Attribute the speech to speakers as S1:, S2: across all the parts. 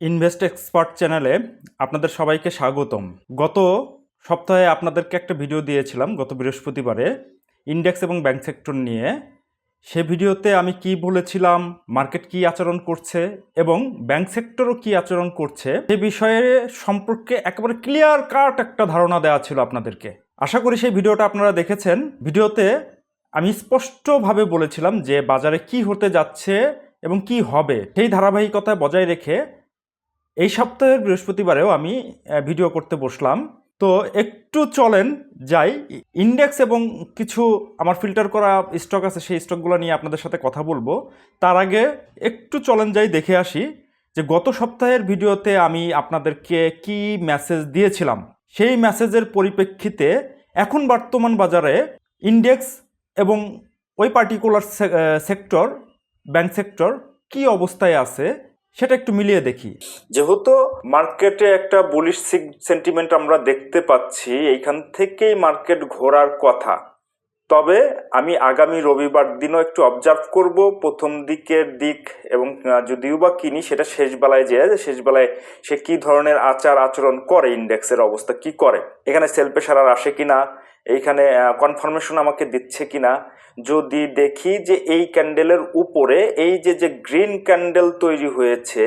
S1: Invest expert চ্যানেলে আপনাদের সবাইকে স্বাগতম। গত সপ্তাহে আপনাদেরকে একটা ভিডিও দিয়েছিলাম, গত বৃহস্পতিবারে ইন্ডেক্স এবং ব্যাংক সেক্টর নিয়ে। সে ভিডিওতে আমি কি বলেছিলাম মার্কেট কি আচরণ করছে এবং ব্যাংক সেক্টরও কি আচরণ করছে, সে বিষয়ে সম্পর্কে একেবারে ক্লিয়ার কাট একটা ধারণা দেওয়া ছিল আপনাদেরকে। আশা করি সেই ভিডিওটা আপনারা দেখেছেন। ভিডিওতে আমি স্পষ্টভাবে বলেছিলাম যে বাজারে কি হতে যাচ্ছে এবং কি হবে, সেই ধারাবাহিকতা বজায় রেখে এই সপ্তাহের বৃহস্পতিবারেও আমি ভিডিও করতে বসলাম। তো একটু চলেন যাই। ইন্ডেক্স এবং কিছু আমার ফিল্টার করা স্টক আছে, সেই স্টকগুলো নিয়ে আপনাদের সাথে কথা বলব। তার আগে একটু চলেন যাই, দেখে আসি যে গত সপ্তাহের ভিডিওতে আমি আপনাদেরকে কি মেসেজ দিয়েছিলাম। সেই মেসেজের পরিপ্রেক্ষিতে এখন বর্তমান বাজারে ইন্ডেক্স এবং ওই পার্টিকুলার সেক্টর ব্যাংক সেক্টর কি অবস্থায় আছে সেটা একটু মিলিয়ে দেখি। যেহেতু মার্কেটে একটা বুলিশ সেন্টিমেন্ট আমরা দেখতে পাচ্ছি, এইখান থেকেই মার্কেট ঘোরার কথা। তবে আমি আগামী রবিবার দিনও একটু অবজার্ভ করব, প্রথম দিকের দিক এবং যদিও বা কিনি, সেটা শেষ বেলায় যে শেষ বেলায় সে কি ধরনের আচার আচরণ করে ইন্ডেক্সের অবস্থা কি করে, এখানে সেল আর আসে কিনা এইখানে কনফার্মেশন আমাকে দিচ্ছে কি না যদি দেখি যে এই ক্যান্ডেলের উপরে এই যে যে গ্রিন ক্যান্ডেল তৈরি হয়েছে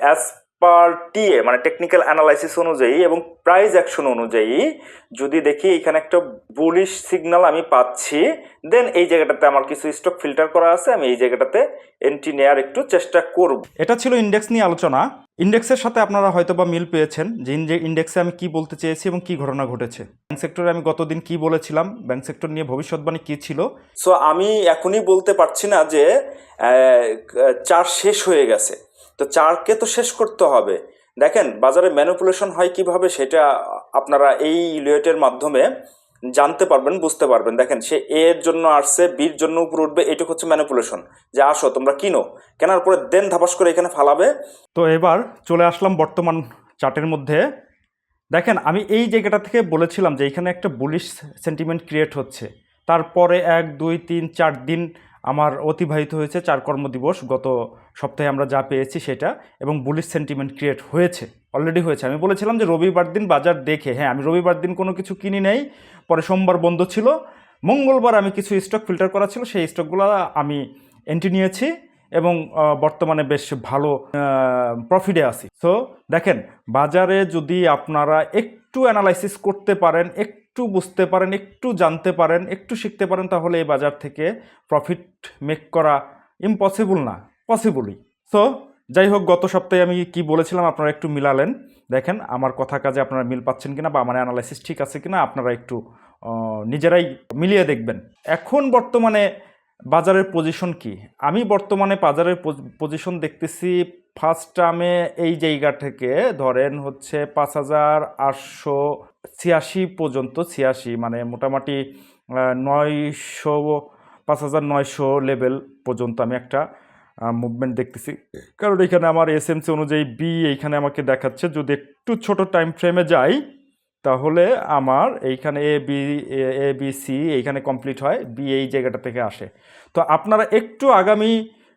S1: অ্যাজ পার টিএ মানে টেকনিক্যাল অ্যানালাইসিস অনুযায়ী এবং প্রাইস অ্যাকশন অনুযায়ী যদি দেখি এখানে একটা বুলিশ সিগন্যাল আমি পাচ্ছি দেন এই জায়গাটাতে আমার কিছু স্টক ফিল্টার করা আছে আমি এই জায়গাটাতে এন্ট্রি নেওয়ার একটু চেষ্টা করব। এটা ছিল ইন্ডেক্স নিয়ে আলোচনা। ইন্ডেক্সের সাথে আপনারা হয়তো বা মিল পেয়েছেন যে ইন- ইন্ডেক্সে আমি কি বলতে চেয়েছি এবং কি ঘটনা ঘটেছে। ব্যাংক সেক্টরে আমি গতদিন কি বলেছিলাম ব্যাংক সেক্টর নিয়ে ভবিষ্যৎবাণী কি ছিল? সো আমি এখনই বলতে পারছি না যে চার শেষ হয়ে গেছে। তো চারকে তো শেষ করতে হবে। দেখেন, বাজারে ম্যানিপুলেশন হয় কীভাবে সেটা আপনারা এই ইলুয়েটের মাধ্যমে জানতে পারবেন, বুঝতে পারবেন। দেখেন, সে এর জন্য আসছে বির জন্য উপরে উঠবে, এটুকু হচ্ছে ম্যানিপুলেশন যে আসো, তোমরা কিনো। কেনার পরে দেন ধাপাস করে এখানে ফালাবে। তো এবার চলে আসলাম বর্তমান চার্টের মধ্যে। দেখেন, আমি এই জায়গাটা থেকে বলেছিলাম যে এখানে একটা বুলিশ সেন্টিমেন্ট ক্রিয়েট হচ্ছে। তারপরে এক, দুই, তিন, চার দিন আমার অতিবাহিত হয়েছে চার কর্মদিবস, গত সপ্তাহে আমরা যা পেয়েছি সেটা, এবং বুলিশ সেন্টিমেন্ট ক্রিয়েট হয়েছে অলরেডি হয়েছে। আমি বলেছিলাম যে রবিবার দিন বাজার দেখে হ্যাঁ আমি রবিবার দিন কোনো কিছু কিনি নেই, পরে সোমবার বন্ধ ছিল, মঙ্গলবার আমি কিছু স্টক ফিল্টার করা ছিল, সেই স্টকগুলো আমি এন্ট্রি নিয়েছি, এবং বর্তমানে বেশ ভালো প্রফিটে আছি। সো দেখেন, বাজারে যদি আপনারা একটু অ্যানালাইসিস করতে পারেন, একটু বুঝতে পারেন, একটু জানতে পারেন, একটু শিখতে পারেন, তাহলে এই বাজার থেকে প্রফিট মেক করা ইম্পসিবল না পসিবলই সো যাই হোক, গত সপ্তাহে আমি কি বলেছিলাম, আপনারা একটু মিলালেন। দেখেন, আমার কথা কাজে আপনারা মিল পাচ্ছেন কিনা বা আমার অ্যানালাইসিস ঠিক আছে কিনা, আপনারা একটু নিজেরাই মিলিয়ে দেখবেন। এখন বর্তমানে বাজারের পজিশন কি? আমি বর্তমানে বাজারের পজিশন দেখতেছি ফার্স্ট টার্মে এই জায়গা থেকে ধরেন হচ্ছে পাঁচ হাজার আটশো ছিয়াশি পর্যন্ত, ছিয়াশি মানে মোটামুটি নয়শো, পাঁচ হাজার নয়শো লেভেল পর্যন্ত আমি একটা মুভমেন্ট দেখতেছি। কারণ এখানে আমার এস এসএমসি অনুযায়ী বি এইখানে আমাকে দেখাচ্ছে, যদি একটু ছোট টাইম ফ্রেমে যাই, তাহলে আমার এইখানে A B A B C এইখানে কমপ্লিট হয় বি এই জায়গাটা থেকে আসে। তো আপনারা একটু আগামী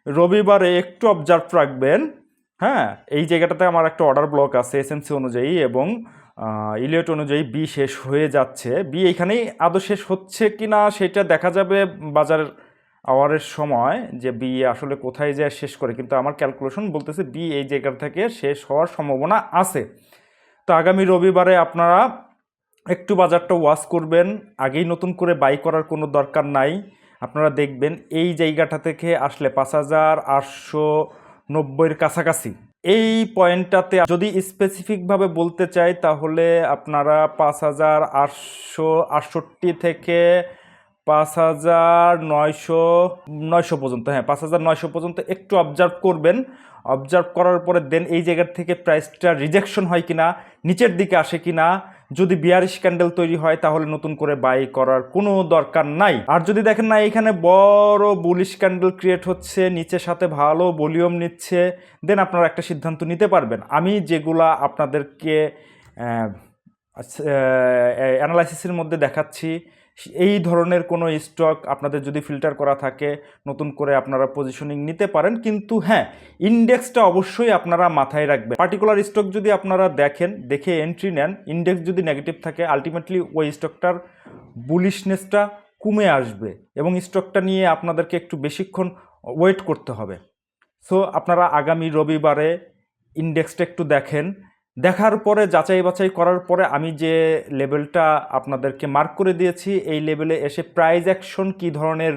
S1: রবিবারে একটু অবজার্ভ রাখবেন হ্যাঁ? এই জায়গাটাতে আমার একটা অর্ডার ব্লক আছে এসএমসি অনুযায়ী এবং ইলিয়ট অনুযায়ী বি শেষ হয়ে যাচ্ছে। বি এইখানেই আদৌ শেষ হচ্ছে কি না সেটা দেখা যাবে বাজার আওয়ারের সময় যে বি আসলে কোথায় যায় শেষ করে। কিন্তু আমার ক্যালকুলেশন বলতেছে বি এই জায়গা থেকে শেষ হওয়ার সম্ভাবনা আছে। তো আগামী রবিবারে আপনারা একটু বাজারটা ওয়াশ করবেন, আগেই নতুন করে বাই করার কোনো দরকার নাই। আপনারা দেখবেন এই জায়গাটা থেকে আসলে পাঁচ হাজার আটশো নব্বইয়ের কাছাকাছি। এই পয়েন্টটাতে যদি স্পেসিফিকভাবে বলতে চাই, তাহলে আপনারা পাঁচ হাজার আটশো আটষট্টি থেকে পাঁচ হাজার নয়শো নয়শো পর্যন্ত হ্যাঁ পাঁচ হাজার নয়শো পর্যন্ত একটু অবজার্ভ করবেন। অবজার্ভ করার পরে দেন এই জায়গার থেকে প্রাইসটা রিজেকশন হয় কিনা, নিচের দিকে আসে কিনা যদি বিয়ারিশ ক্যান্ডেল তৈরি হয়, তাহলে নতুন করে বাই করার কোনো দরকার নাই। আর যদি দেখেন না, এখানে বড় বুলিশ ক্যান্ডেল ক্রিয়েট হচ্ছে নিচের সাথে ভালো ভলিউম নিচ্ছে, দেন আপনারা একটা সিদ্ধান্ত নিতে পারবেন। আমি যেগুলা আপনাদেরকে অ্যানালাইসিসের মধ্যে দেখাচ্ছি, এই ধরনের কোনো স্টক আপনাদের যদি ফিল্টার করা থাকে, নতুন করে আপনারা পজিশনিং নিতে পারেন, কিন্তু হ্যাঁ ইন্ডেক্সটা অবশ্যই আপনারা মাথায় রাখবেন। পার্টিকুলার স্টক যদি আপনারা দেখেন, দেখে এন্ট্রি নেন ইন্ডেক্স যদি নেগেটিভ থাকে আলটিমেটলি ওই স্টকটার বুলিশনেসটা কমে আসবে এবং স্টকটা নিয়ে আপনাদেরকে একটু বেশিক্ষণ ওয়েট করতে হবে। সো আপনারা আগামী রবিবারে ইন্ডেক্সটা একটু দেখেন দেখার পরে, যাচাই বাছাই করার পরে আমি যে লেভেলটা আপনাদেরকে মার্ক করে দিয়েছি, এই লেভেলে এসে প্রাইজ অ্যাকশন কী ধরনের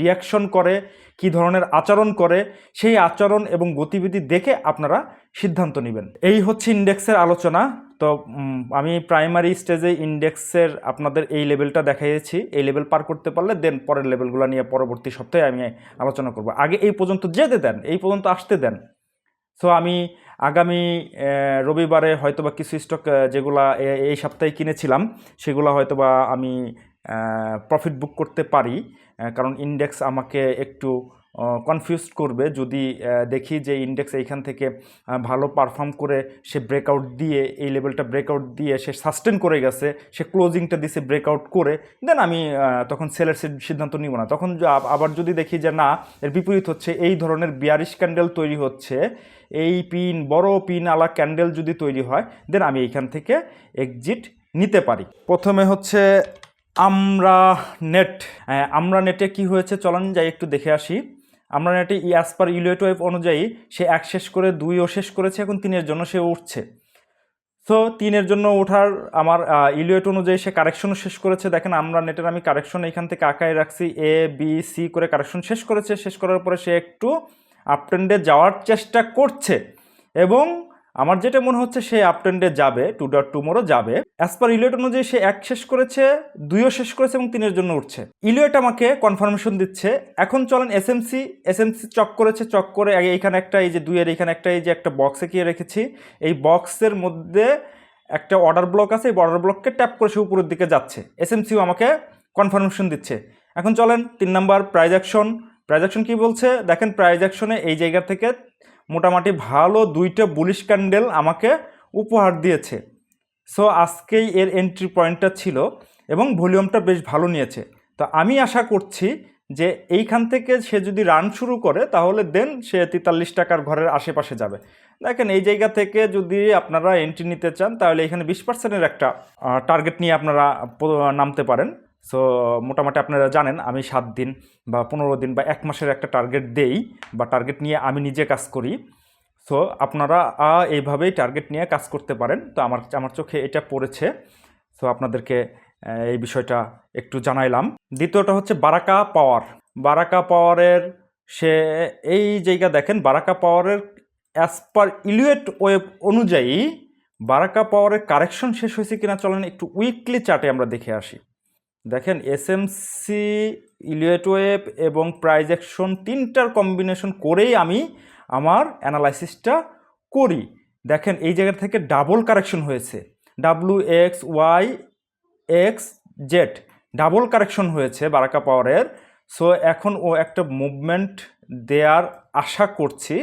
S1: রিয়াকশন করে, কী ধরনের আচরণ করে, সেই আচরণ এবং গতিবিধি দেখে আপনারা সিদ্ধান্ত নেবেন। এই হচ্ছে ইন্ডেক্সের আলোচনা। তো আমি প্রাইমারি স্টেজে ইন্ডেক্সের আপনাদের এই লেভেলটা দেখাইয়েছি। এই লেভেল পার করতে পারলে দেন পরের লেভেলগুলো নিয়ে পরবর্তী সপ্তাহে আমি আলোচনা করব। আগে এই পর্যন্ত যেতে দেন, এই পর্যন্ত আসতে দেন। সো আমি আগামী রবিবারে হয়তোবা কিছু স্টক যেগুলা এই সপ্তাহে কিনেছিলাম, সেগুলো হয়তোবা আমি প্রফিট বুক করতে পারি কারণ ইন্ডেক্স আমাকে একটু কনফিউজ করবে যদি দেখি যে ইন্ডেক্স এইখান থেকে ভালো পারফর্ম করে সে ব্রেকআউট দিয়ে, এই লেভেলটা ব্রেকআউট দিয়ে সে সাস্টেন করে গেছে, সে ক্লোজিংটা দিছে ব্রেকআউট করে দেন আমি তখন সেলের সিদ্ধান্ত নিব না। তখন আবার যদি দেখি যে না, এর বিপরীত হচ্ছে, এই ধরনের বিয়ারিশ ক্যান্ডেল তৈরি হচ্ছে, এই পিন বড় পিন আলা ক্যান্ডেল যদি তৈরি হয় দেন আমি এইখান থেকে এক্সিট নিতে পারি। প্রথমে হচ্ছে আমরা নেট আমরা নেটে কি হয়েছে, চলন যাই একটু দেখে আসি। আমরা নেটে অ্যাজ পার ইউলেট ওয়েভ অনুযায়ী সে এক শেষ করে দুইও শেষ করেছে, এখন তিনের জন্য সে উঠছে। সো তিনের জন্য ওঠার আমার ইলিয়েট অনুযায়ী সে কারেকশনও শেষ করেছে। দেখেন আমরা নেটের আমি কারেকশন এখান থেকে আঁকায় রাখছি এ বি সি করে কারেকশন শেষ করেছে। শেষ করার পরে সে একটু আপটেন্ডে যাওয়ার চেষ্টা করছে এবং আমার যেটা মনে হচ্ছে সে আপট্রেন্ডে যাবে টু ডট টুমোরও যাবে। অ্যাজ পার ইলিয়েট অনুযায়ী সে এক শেষ করেছে, দুইও শেষ করেছে এবং তিনের জন্য উঠছে। ইলিয়েট আমাকে কনফার্মেশন দিচ্ছে, এখন চলেন এসএমসি এসএমসি চক করেছে, চক করে এইখানে একটা এই যে দুইয়ের এখানে একটা এই যে একটা বক্সে কিয়ে রেখেছি। এই বক্সের মধ্যে একটা অর্ডার ব্লক আছে, এই অর্ডার ব্লককে ট্যাপ করে সে উপরের দিকে যাচ্ছে। এসএমসিও আমাকে কনফার্মেশন দিচ্ছে। এখন চলেন, তিন number price action price action কী বলছে? দেখেন প্রাইজ অ্যাকশনে এই জায়গা থেকে মোটামুটি ভালো দুইটা বুলিশ ক্যান্ডেল আমাকে উপহার দিয়েছে। সো আজকেই এর এন্ট্রি পয়েন্টটা ছিল এবং ভলিউমটা বেশ ভালো নিয়েছে। তো আমি আশা করছি যে এইখান থেকে সে যদি রান শুরু করে, তাহলে দেন সে তেতাল্লিশ টাকার ঘরের আশেপাশে যাবে। দেখেন, এই জায়গা থেকে যদি আপনারা এন্ট্রি নিতে চান, তাহলে এখানে বিশ পার্সেন্টের একটা টার্গেট নিয়ে আপনারা নামতে পারেন। সো মোটামুটি আপনারা জানেন, আমি সাত দিন বা পনেরো দিন বা এক মাসের একটা টার্গেট দেই বা টার্গেট নিয়ে আমি নিজে কাজ করি। সো আপনারা এইভাবেই টার্গেট নিয়ে কাজ করতে পারেন। তো আমার আমার চোখে এটা পড়েছে। সো আপনাদেরকে এই বিষয়টা একটু জানাইলাম। দ্বিতীয়টা হচ্ছে বারাকা পাওয়ার। বারাকা পাওয়ারের সে, এই জায়গা দেখেন, বারাকা পাওয়ারের অ্যাজ পার ইলুয়েট ওয়েব অনুযায়ী বারাকা পাওয়ারের কারেকশন শেষ হয়েছে কিনা চলেন একটু উইকলি চার্টে আমরা দেখে আসি। দেখেন এসএমসি ইলিয়েট ওয়েব এবং প্রাইজেকশন তিনটার কম্বিনেশন করেই আমি আমার অ্যানালাইসিসটা করি। দেখেন, এই জায়গা থেকে ডাবল কারেকশন হয়েছে। W X Y X Z double correction হয়েছে বারাকা পাওয়ারের। সো এখন ও একটা মুভমেন্ট দেওয়ার আশা করছি।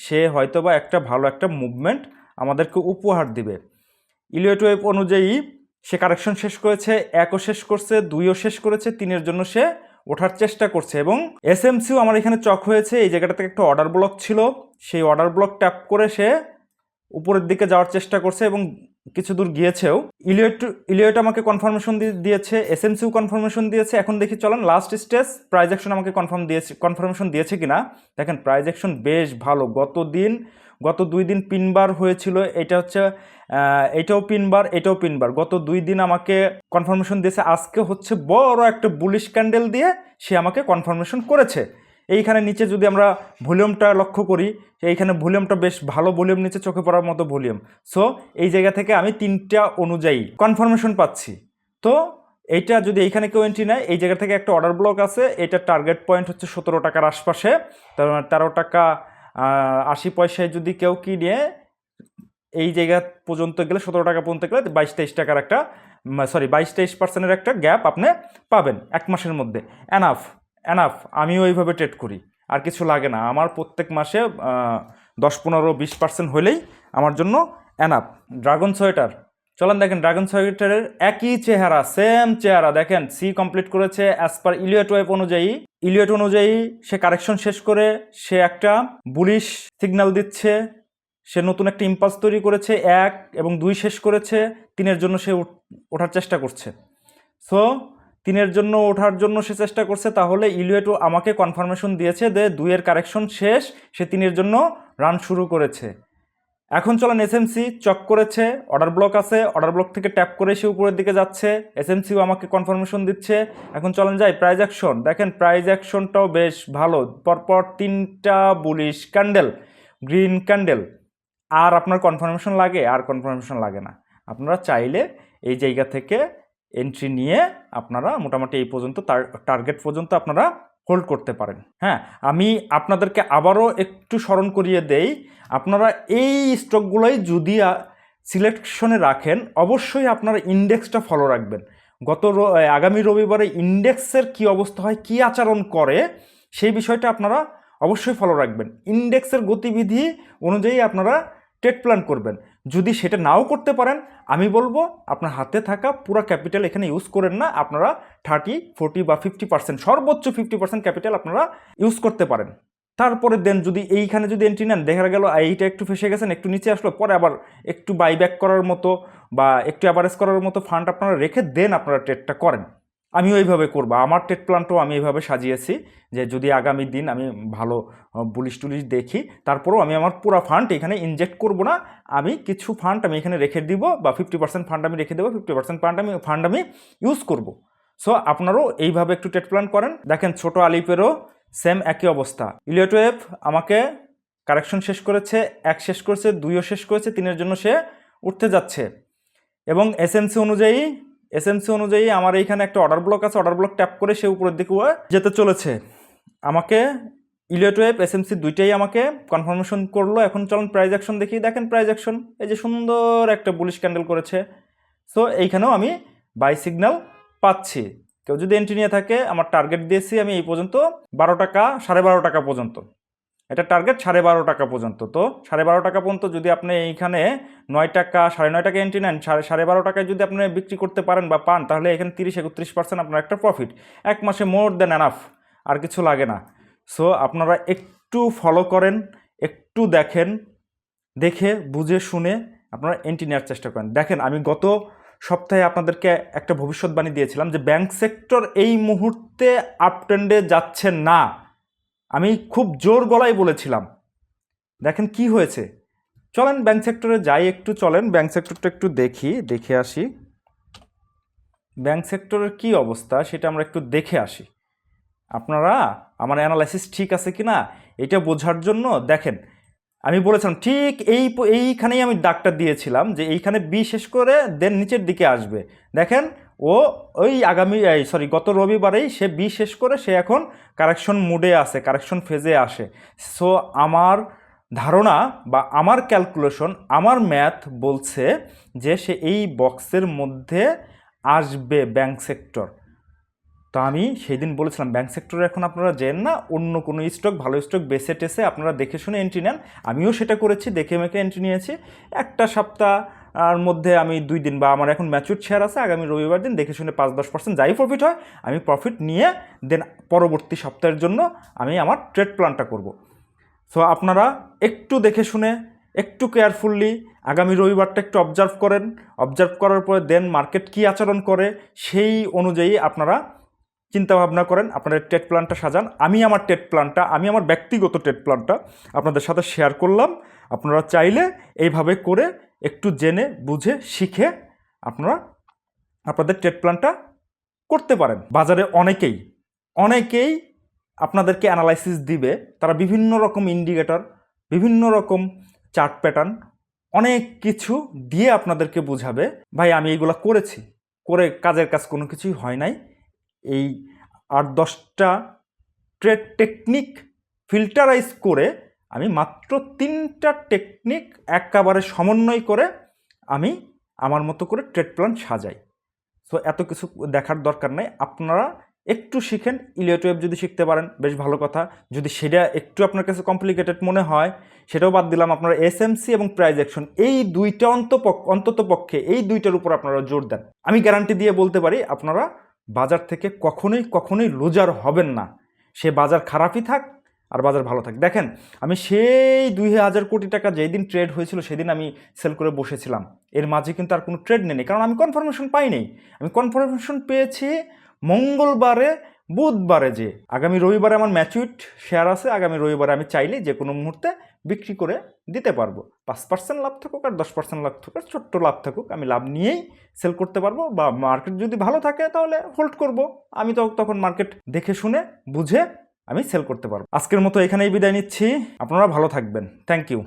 S1: সে হয়তোবা একটা ভালো একটা মুভমেন্ট আমাদেরকে উপহার দিবে। ইলিয়েটওয়েব অনুযায়ী সে কারেকশন শেষ করেছে, একও শেষ করছে, দুইও শেষ করেছে, তিনের জন্য সে ওঠার চেষ্টা করছে এবং এসএমসিও আমার এখানে চক হয়েছে। এই জায়গাটা থেকে একটা অর্ডার ব্লক ছিল। সেই অর্ডার ব্লক ট্যাপ করে সে উপরের দিকে যাওয়ার চেষ্টা করছে এবং কিছু দূর গিয়েছেও। ইলিয়েট ইলিয়েট আমাকে কনফার্মেশন দিয়েছে, এসএমসিও কনফার্মেশন দিয়েছে। এখন দেখি, চলেন লাস্ট স্টেজ প্রাইজ অ্যাকশন আমাকে কনফার্ম দিয়েছে কনফার্মেশন দিয়েছে কিনা। দেখেন প্রাইজ অ্যাকশন বেশ ভালো। গত দিন গত দুই দিন পিনবার হয়েছিল, এটা হচ্ছে এটাও পিনবার এটাও পিনবার। গত দুই দিন আমাকে কনফার্মেশন দিয়েছে, আজকে হচ্ছে বড় একটা বুলিশ ক্যান্ডেল দিয়ে সে আমাকে কনফার্মেশন করেছে। এইখানে নিচে যদি আমরা ভলিউমটা লক্ষ্য করি, এইখানে ভলিউমটা বেশ ভালো ভলিউম নিচে চোখে পড়ার মতো ভলিউম সো এই জায়গা থেকে আমি তিনটা অনুযায়ী কনফার্মেশন পাচ্ছি। তো, এইটা যদি এইখানে কেউ এন্ট্রি নেয়, এই জায়গা থেকে একটা অর্ডার ব্লক আছে, এটা টার্গেট পয়েন্ট হচ্ছে সতেরো টাকার আশপাশে। তার মানে তেরো টাকা আশি পয়সায় যদি কেউ কিনে এই জায়গা পর্যন্ত গেলে সতেরো টাকা পর্যন্ত গেলে বাইশ তেইশ টাকার একটা সরি বাইশ তেইশ পার্সেন্টের একটা গ্যাপ আপনি পাবেন এক মাসের মধ্যে। অ্যানাফ অ্যানাফ আমিও এইভাবে ট্রেড করি, আর কিছু লাগে না। আমার প্রত্যেক মাসে দশ পনেরো বিশ পার্সেন্ট হলেই আমার জন্য অ্যানাফ ড্রাগন সোয়েটার চলেন দেখেন ড্রাগন সোয়েটারের একই চেহারা সেম চেহারা। দেখেন সি কমপ্লিট করেছে অ্যাজ পার ইলিয়ট ওয়েব অনুযায়ী। ইলিয়ট অনুযায়ী সে কারেকশন শেষ করে সে একটা বুলিশ সিগন্যাল দিচ্ছে। সে নতুন একটা ইম্পালস তৈরি করেছে, এক এবং দুই শেষ করেছে, তিনের জন্য সে ওঠার চেষ্টা করছে। সো তিনের জন্য ওঠার জন্য সে চেষ্টা করছে, তাহলে ইলিয়টও আমাকে কনফার্মেশন দিয়েছে যে দুইয়ের কারেকশন শেষ, সে তিনের জন্য রান শুরু করেছে। এখন চলেন এসএমসি চক করেছে অর্ডার ব্লক আছে অর্ডার ব্লক থেকে ট্যাপ করে সে উপরের দিকে যাচ্ছে এসএমসিও আমাকে কনফার্মেশন দিচ্ছে। এখন চলেন যাই প্রাইজ অ্যাকশন দেখেন প্রাইজ অ্যাকশনটাও বেশ ভালো। পরপর তিনটা বুলিশ ক্যান্ডেল গ্রিন ক্যান্ডেল আর আপনার কনফার্মেশন লাগে, আর কনফার্মেশন লাগে না। আপনারা চাইলে এই জায়গা থেকে এন্ট্রি নিয়ে আপনারা মোটামুটি এই পর্যন্ত টার্গেট পর্যন্ত আপনারা হোল্ড করতে পারেন। হ্যাঁ আমি আপনাদেরকে আবারও একটু স্মরণ করিয়ে দেই, আপনারা এই স্টকগুলোই যদি সিলেকশনে রাখেন, অবশ্যই আপনারা ইন্ডেক্সটা ফলো রাখবেন। গত আগামী রবিবারে ইন্ডেক্সের কি অবস্থা হয়, কি আচরণ করে, সেই বিষয়টা আপনারা অবশ্যই ফলো রাখবেন। ইন্ডেক্সের গতিবিধি অনুযায়ী আপনারা ট্রেড প্ল্যান করবেন। যদি সেটা নাও করতে পারেন, আমি বলব আপনার হাতে থাকা পুরো ক্যাপিটাল এখানে ইউজ করেন না, আপনারা থার্টি ফোর্টি বা ফিফটি পার্সেন্ট সর্বোচ্চ ফিফটি পার্সেন্ট ক্যাপিটাল আপনারা ইউজ করতে পারেন। তারপরে দেন যদি এইখানে যদি এন্ট্রি নেন, দেখা গেল এইটা একটু ফেসে গেছেন একটু নিচে আসলো, পরে আবার একটু বাইব্যাক করার মতো বা একটু অ্যাভারেজ করার মতো ফান্ড আপনারা রেখে দেন, আপনারা ট্রেডটা করেন। আমিও এইভাবে করব। আমার ট্রেড প্ল্যানটাও আমি এইভাবে সাজিয়েছি যে যদি আগামী দিন আমি ভালো বুলিশ টুলিশ দেখি, তারপরেও আমি আমার পুরো ফান্ড এখানে ইনজেক্ট করব না। আমি কিছু ফান্ড আমি এখানে রেখে দিব বা ফিফটি পার্সেন্ট ফান্ড আমি রেখে দেবো ফিফটি পার্সেন্ট ফান্ড আমি ফান্ড আমি ইউজ করব। সো আপনারাও এইভাবে একটু ট্রেড প্ল্যান করেন। দেখেন, ছোট আলিপেরও সেম একই অবস্থা। ইলিয়টওয়েভ আমাকে কারেকশন শেষ করেছে, এক শেষ করেছে, দুইও শেষ করেছে, তিনের জন্য সে উঠতে যাচ্ছে। এবং এসএমসি অনুযায়ী এসএমসি অনুযায়ী আমার এইখানে একটা অর্ডার ব্লক আছে অর্ডার ব্লক ট্যাপ করে সে উপরের দিকে যেতে চলেছে। আমাকে ইলিয়টওয়েভ এসএমসি দুইটাই আমাকে কনফার্মেশন করল। এখন চলুন প্রাইজ অ্যাকশন দেখি। দেখেন প্রাইজ অ্যাকশন এই যে সুন্দর একটা বুলিশ ক্যান্ডেল করেছে। সো এইখানেও আমি বাই সিগন্যাল পাচ্ছি। কেউ যদি এন্ট্রি নিয়ে থাকে, আমার টার্গেট দিয়েছি আমি এই পর্যন্ত বারো টাকা, সাড়ে বারো টাকা পর্যন্ত। এটা টার্গেট সাড়ে বারো টাকা পর্যন্ত। তো সাড়ে বারো টাকা পর্যন্ত যদি আপনি এইখানে নয় টাকা, সাড়ে নয় টাকা এন্ট্রি নেন, সাড়ে সাড়ে বারো টাকায় যদি আপনি বিক্রি করতে পারেন বা পান, তাহলে এখানে তিরিশ, একত্রিশ পার্সেন্ট আপনার একটা প্রফিট এক মাসে মোর দেন এনাফ আর কিছু লাগে না। সো আপনারা একটু ফলো করেন, একটু দেখেন, দেখে, বুঝে, শুনে আপনারা এন্ট্রি নেওয়ার চেষ্টা করেন। দেখেন, আমি গত সপ্তাহে আপনাদেরকে একটা ভবিষ্যৎবাণী দিয়েছিলাম যে ব্যাংক সেক্টর এই মুহূর্তে আপট্রেন্ডে যাচ্ছে না। আমি খুব জোর গলায় বলেছিলাম। দেখেন কি হয়েছে? চলেন ব্যাংক সেক্টরে যাই একটু, চলেন ব্যাংক সেক্টরটা একটু দেখি, দেখে আসি। ব্যাংক সেক্টরের কি অবস্থা সেটা আমরা একটু দেখে আসি। আপনারা, আমার অ্যানালাইসিস ঠিক আছে কি না এটা বোঝার জন্য দেখেন, আমি বলেছিলাম ঠিক এই এইখানেই আমি ডাকটা দিয়েছিলাম যে এইখানে বি শেষ করে দেন নিচের দিকে আসবে। দেখেন ও ওই আগামী সরি গত রবিবারেই সে বি শেষ করে সে এখন কারেকশন মুডে আসে কারেকশন ফেজে আসে। সো আমার ধারণা বা আমার ক্যালকুলেশন আমার ম্যাথ বলছে যে সে এই বক্সের মধ্যে আসবে ব্যাংক সেক্টর তো আমি সেই দিন বলেছিলাম ব্যাংক সেক্টরে এখন আপনারা যেন না, অন্য কোনো স্টক ভালো স্টক বেছে টেসে আপনারা দেখে শুনে এন্ট্রি নেন। আমিও সেটা করেছি দেখে মেখে এন্ট্রি নিয়েছি। একটা সপ্তাহ আর মধ্যে আমি দুই দিন বা আমার এখন ম্যাচুর শেয়ার আছে, আগামী রবিবার দিন, দেখে শুনে পাঁচ দশ পার্সেন্ট যাই প্রফিট হয়, আমি প্রফিট নিয়ে দেন পরবর্তী সপ্তাহের জন্য আমি আমার ট্রেড প্ল্যানটা করব। সো আপনারা একটু দেখে শুনে, একটু কেয়ারফুললি আগামী রবিবারটা একটু অবজার্ভ করেন। অবজার্ভ করার পরে দেন মার্কেট কী আচরণ করে, সেই অনুযায়ী আপনারা চিন্তা ভাবনা করেন, আপনাদের টেট প্ল্যানটা সাজান। আমি আমার টেট প্ল্যানটা আমি আমার ব্যক্তিগত টেট প্ল্যানটা আপনাদের সাথে শেয়ার করলাম। আপনারা চাইলে এইভাবে করে একটু জেনে, বুঝে, শিখে আপনারা আপনাদের ট্রেড প্ল্যানটা করতে পারেন। বাজারে অনেকেই অনেকেই আপনাদেরকে অ্যানালাইসিস দিবে। তারা বিভিন্ন রকম ইন্ডিকেটর বিভিন্ন রকম চার্ট প্যাটার্ন অনেক কিছু দিয়ে আপনাদেরকে বোঝাবে, ভাই, আমি এইগুলো করেছি। করে কাজের কাজ কোনো কিছুই হয় নাই। এই আট দশটা ট্রেড টেকনিক ফিল্টারাইজ করে আমি মাত্র তিনটা টেকনিক একেবারে সমন্বয় করে আমি আমার মতো করে ট্রেড প্ল্যান সাজাই। সো এত কিছু দেখার দরকার নেই। আপনারা একটু শিখেন ইলিয়ট যদি শিখতে পারেন, বেশ ভালো কথা। যদি সেটা একটু আপনার কাছে কমপ্লিকেটেড মনে হয়, সেটাও বাদ দিলাম আপনারা এসএমসি এবং প্রাইজ অ্যাকশন এই দুইটা অন্তত পক্ষে এই দুইটার উপর আপনারা জোর দেন। আমি গ্যারান্টি দিয়ে বলতে পারি, আপনারা বাজার থেকে কখনোই কখনোই লোজার হবেন না। সে বাজার খারাপই থাক আর বাজার ভালো থাকে। দেখেন, আমি সেই দুই হাজার কোটি টাকা যেই দিন ট্রেড হয়েছিল, সেদিন আমি সেল করে বসেছিলাম। এর মাঝে কিন্তু আর কোনো ট্রেড নেই, কারণ আমি কনফার্মেশন পাই নাই। আমি কনফার্মেশন পেয়েছি মঙ্গলবারে, বুধবারে যে, আগামী রবিবারে আমার ম্যাচুইট শেয়ার আছে, আগামী রবিবারে আমি চাইলে যে কোনো মুহূর্তে বিক্রি করে দিতে পারব। পাঁচ পার্সেন্ট লাভ থাকুক আর দশ পার্সেন্ট লাভ থাকুক, ছোট্ট লাভ থাকুক, আমি লাভ নিয়েই সেল করতে পারব বা মার্কেট যদি ভালো থাকে তাহলে হোল্ড করব। আমি তো তখন মার্কেট দেখে শুনে, বুঝে আমি সেল করতে পারব। আজকের মতো এখানেই বিদায় নিচ্ছি। আপনারা ভালো থাকবেন। Thank you